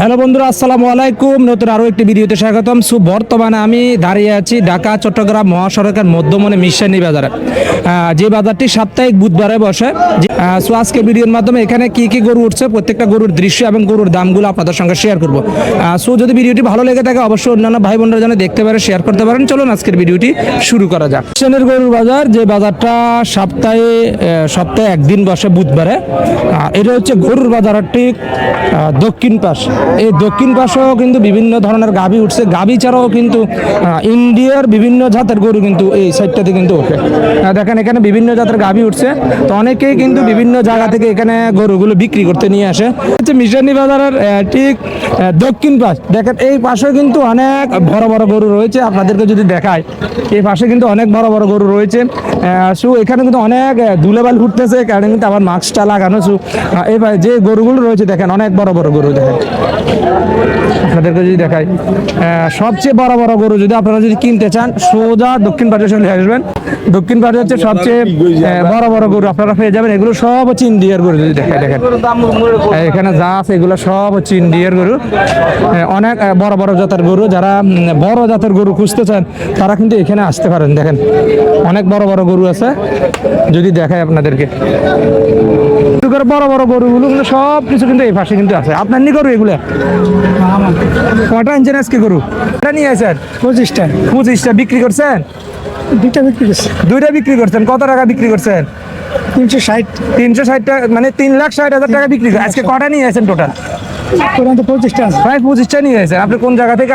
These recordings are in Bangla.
হ্যালো বন্ধুরা, আসসালামু আলাইকুম। নতুন আরও একটি ভিডিওতে স্বাগতম। সু, বর্তমানে আমি দাঁড়িয়ে আছি ঢাকা, চট্টগ্রাম মহাসড়কের মধ্যমনে মিশানি বাজারে। যে বাজারটি সাপ্তাহিক বুধবারে বসে সো, আজকে ভিডিওর মাধ্যমে এখানে কি কি গরু উঠছে, প্রত্যেকটা গরুর দৃশ্য এবং গরুর দামগুলো আপনাদের সঙ্গে শেয়ার করব। সো, যদি ভিডিওটি ভালো লেগে থাকে, অবশ্যই অন্যান্য ভাই বোনরা যেন দেখতে পারে শেয়ার করতে পারেন। চলুন আজকের ভিডিওটি শুরু করা যাক। মিশনের গরুর বাজার, যে বাজারটা সপ্তাহে সপ্তাহে একদিন বসে বুধবারে এটা হচ্ছে গরুর বাজারটি দক্ষিণ পাশ। এই দক্ষিণ পাশেও কিন্তু বিভিন্ন ধরনের গাভী উঠছে। গাভী ছাড়াও কিন্তু ইন্ডিয়ার বিভিন্ন জাতের গরু কিন্তু এই সাইডটাতে কিন্তু ওঠে। দেখেন, এখানে বিভিন্ন জাতের গাভী উঠছে। তো অনেকেই কিন্তু বিভিন্ন জায়গা থেকে এখানে গরুগুলো বিক্রি করতে নিয়ে আসে। হচ্ছে মিশানি বাজারের ঠিক দক্ষিণ পাশ। দেখেন, এই পাশে কিন্তু অনেক বড় বড় গরু রয়েছে। আপনাদেরকে যদি দেখায় এই পাশে কিন্তু অনেক বড় বড় গরু রয়েছে। সু, এখানে কিন্তু অনেক ধুলোবাল ফুটতেছে। কারণ কিন্তু আবার মাস্কটা লাগানো সু। এই যে গরুগুলো রয়েছে, দেখেন, অনেক বড় বড় গরু, দেখেন। আপনাদেরকে যদি দেখাই সবচেয়ে বড় বড় গরু যদি আপনারা যদি কিনতে চান, সোজা দক্ষিণ পাশে চলে আসবেন। দক্ষিণ পাশে হচ্ছে সবচেয়ে বড় বড় গরু আপনারা পেয়ে যাবেন। এগুলো সব হচ্ছে ইন্ডিয়ার গরু, যদি দেখায় দেখেন। এখানে যা আছে, এগুলো সব হচ্ছে ইন্ডিয়ার গরু। অনেক বড় বড় জাতের গরু। যারা বড় জাতের গরু খুঁজতে চান, তারা কিন্তু এখানে আসতে পারেন, দেখেন। অনেক বড় বড় গরু আছে, যদি দেখায় আপনাদেরকে। বড় বড় গরুগুলো কিন্তু সব কিছু কিন্তু এই পাশে কিন্তু আছে। আপনার নি গরু এগুলো কটা আনছেন আজকে গরু? কটা নিয়ে আসেন পঁচিশটা। পঁচিশটা বিক্রি করছেন? দুইটা বিক্রি করছে। দুইটা বিক্রি করছেন। কত টাকা বিক্রি করছেন? তিনশো ষাট। তিনশো ষাট টাকা মানে তিন লাখ ষাট হাজার টাকা বিক্রি করে আজকে কটা নিয়ে আসেন টোটাল পঁচিশটা আছে প্রায় পঁচিশটা নিয়ে আসেন আপনি কোন জায়গা থেকে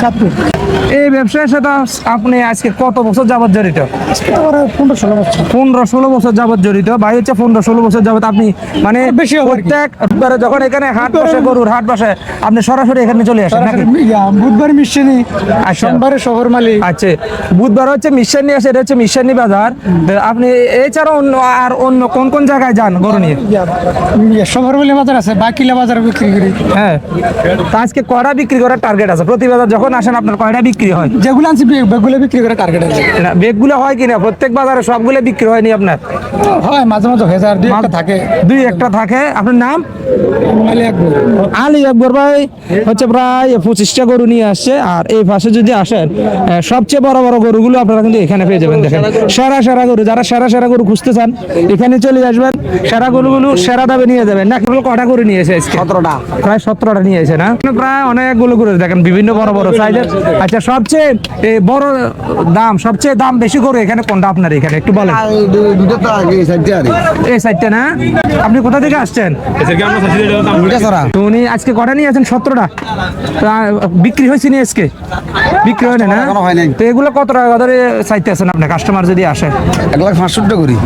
চাঁদপুর। এই ব্যবসার সাথে আপনি আজকে কত বছর যাবত জড়িত? পনেরো ষোলো বছর। পনেরো ষোলো বছর যাবত জড়িত। ভাই হচ্ছে পনেরো ষোলো বছর যাবত আপনি মানে বেশি আর প্রত্যেক যখন এখানে হাট বসে গরুর হাট বসে আপনি সরাসরি এখানে চলে আসেন বুধবার মিশনি আচ্ছা। সোমবারে শহর মালি। আচ্ছা বুধবার হচ্ছে মিশানি আসে এটা হচ্ছে মিশানি বাজার। আপনি এছাড়া অন্য আর অন্য কোন কোন জায়গায় যান গরু নিয়ে? শহর মালি বাজার আছে বাকিলা বাজার বিক্রি করি। হ্যাঁ। তা আজকে কয়টা বিক্রি করার টার্গেট আছে? প্রতি বাজার যখন আসেন আপনার কয়টা বিক্রি হয়? যেগুলো আনছি বে- বেগুলো বিক্রি করে টার্গেট আছে। না বেগগুলো হয় কিনা প্রত্যেক বাজারে সবগুলো বিক্রি হয়নি আপনার? হয় মাঝে মাঝে হয়ে যায় দুই একটা থাকে। দুই একটা থাকে। আপনার নাম? আলী আকবর। ভাই হচ্ছে প্রায় পঁচিশটা গরু নিয়ে আসছে। আর এই পাশে যদি আসেন সবচেয়ে বড় বড় গরুগুলো আপনারা কিন্তু এখানে পেয়ে যাবেন দেখেন। সেরা সেরা গরু যারা সেরা সেরা গরু খুঁজতে চান এখানে চলে আসবেন। সেরা গরুগুলো সেরা দামে নিয়ে যাবেন। না কেবল কটা গরু নিয়ে এসে আজকে? সতেরোটা। প্রায় সতেরোটা নিয়ে এসে না? প্রায় অনেকগুলো গরু দেখেন বিভিন্ন বড় বড় সাইজের আচ্ছা সবচেয়ে বড় দাম সবচেয়ে দাম বেশি গরু এখানে কোনটা আপনার এখানে? একটু বলেন। দুটো তো আগে সাইডে এই সাইডটা না? আপনি কোথা থেকে আসছেন? দুটো সরা তো উনি আজকে কটা নিয়ে আছেন? সতেরোটা। তা বিক্রি হয়েছে নি আজকে? বিক্রি হয় না? হয়। তো এগুলো কত টাকা ধরে চাইতে আছেন আপনি? কাস্টমার যদি আসে। এক লাখ পাঁচষট্টি করি।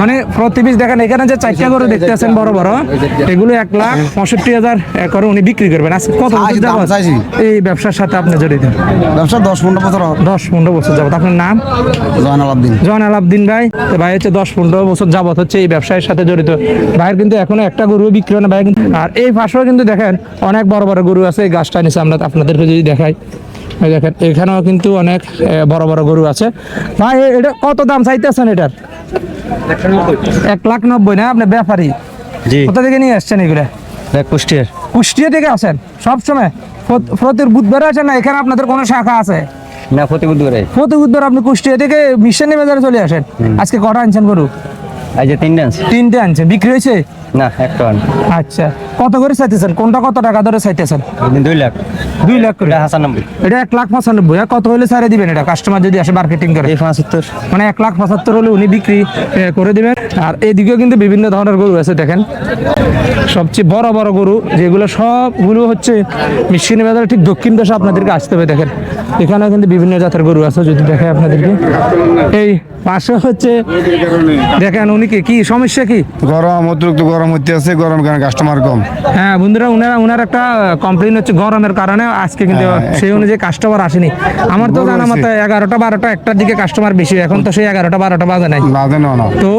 মানে প্রতি পিস দেখেন এখানে যে চারটা করে দেখতে আছেন বড় বড় এগুলো এক লাখ পঁয়ষট্টি হাজার করে উনি বিক্রি করবেন। আজকে কত বছর যাবত এই ব্যবসার সাথে আপনি জড়িত? ব্যবসা দশ পনেরো বছর দশ পনেরো বছর যাবত আপনার নাম? জয়নাল আব্দিন। ভাই। তো ভাই হচ্ছে দশ পনেরো বছর যাবত হচ্ছে এই ব্যবসায়ের সাথে জড়িত। ভাইয়ের কিন্তু এখনও একটা গরু বিক্রি হয় না ভাই। কিন্তু আর এই পাশেও কিন্তু দেখেন অনেক বড় বড় গরু আছে। এই গাছটা নিচে আমরা আপনাদেরকে যদি দেখাই। দেখেন এখানেও কিন্তু অনেক বড় বড় গরু আছে। ভাই এটা কত দাম চাইতেছেন এটার? এক লাখ নব্বই না? আপনি ব্যাপারী। কোথা থেকে নিয়ে আসছেন এগুলা? কুষ্টিয়ার। কুষ্টিয়া থেকে আসেন? সবসময়? প্রত- বুধবারে আসেন না? এখানে আপনাদের কোনো শাখা আছে? না প্রতি বুধবারে। প্রতি বুধবার আপনি কুষ্টিয়া থেকে মিশনে বাজারে চলে আসেন। আজকে কটা আনছেন গরু? এই তিনটে আনছে। তিনটে আনছে বিক্রি হয়েছে? না একটা আচ্ছা কত করে চাইতেছেন? কোনটা কত টাকা ধরে চাইতেছেন? দুই লাখ। দুই লাখ করে। এটা এটা এক লাখ পঁচানব্বই। কত হলে ছাড়ে দিবেন এটা? কাস্টমার যদি আসে মার্কেটিং করে। পঁচাত্তর। মানে এক লাখ পঁচাত্তর হলে উনি বিক্রি করে দিবেন। আর এদিকেও কিন্তু বিভিন্ন ধরনের গরু আছে দেখেন। সবচেয়ে বড় বড় গরু যেগুলো সবগুলো হচ্ছে মিশিনি বাজার ঠিক দক্ষিণ দেশে আপনাদেরকে আসতে হবে দেখেন। এখানেও কিন্তু বিভিন্ন জাতের গরু আছে যদি দেখে আপনাদেরকে। এই পাশে হচ্ছে দেখেন উনি কি কি সমস্যা কি? গরম অতিরিক্ত গরম হতে আছে গরম কারণে কাস্টমার কম। হ্যাঁ বন্ধুরা উনারা উনার একটা কমপ্লেন হচ্ছে গরমের কারণে। আজকে কিন্তু সেই অনুযায়ী কাস্টমার আসেনি। আমার তো জানা মতো এগারোটা বারোটা একটার দিকে কাস্টমার বেশি এখন তো সেই এগারোটা বারোটা বাজে নাই। বাদে না না। তো?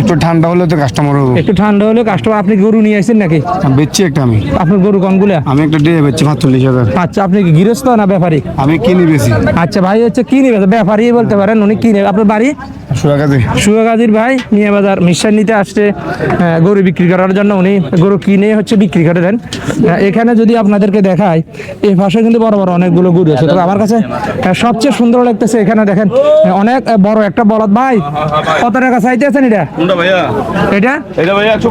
একটু ঠান্ডা হলে তো কাস্টমার হব একটু ঠান্ডা হলে কাস্টমার আপনি গরু নিয়ে আসেন নাকি? বেচছি একটা আমি। আপনার গরু কমগুলা? আমি একটা দিয়ে বেচছি পাঁচচল্লিশ হাজার। আচ্ছা আপনি কি গৃহস্থ না ব্যাপারী? আমি কিনি বেশি আচ্ছা ভাই হচ্ছে কি নেবে ব্যাপারী বলতে পারেন উনি কি নেবে আপনার বাড়ি? সুরাকাজি সুগাজির ভাই মিয়া বাজার মিশন নিতে আসছে গরু বিক্রি করার জন্য। উনি গরু কিনে হচ্ছে বিক্রি করে দেন। এখানে যদি আপনাদেরকে দেখায় এই পাশে কিন্তু বড় বড় অনেকগুলো গরু আছে। তবে আমার কাছে সবচেয়ে সুন্দর লাগতেছে এখানে দেখেন অনেক বড় একটা বলদ। ভাই কত টাকা চাইতেছেন এটা? এটা? এটা ভাইয়া একশো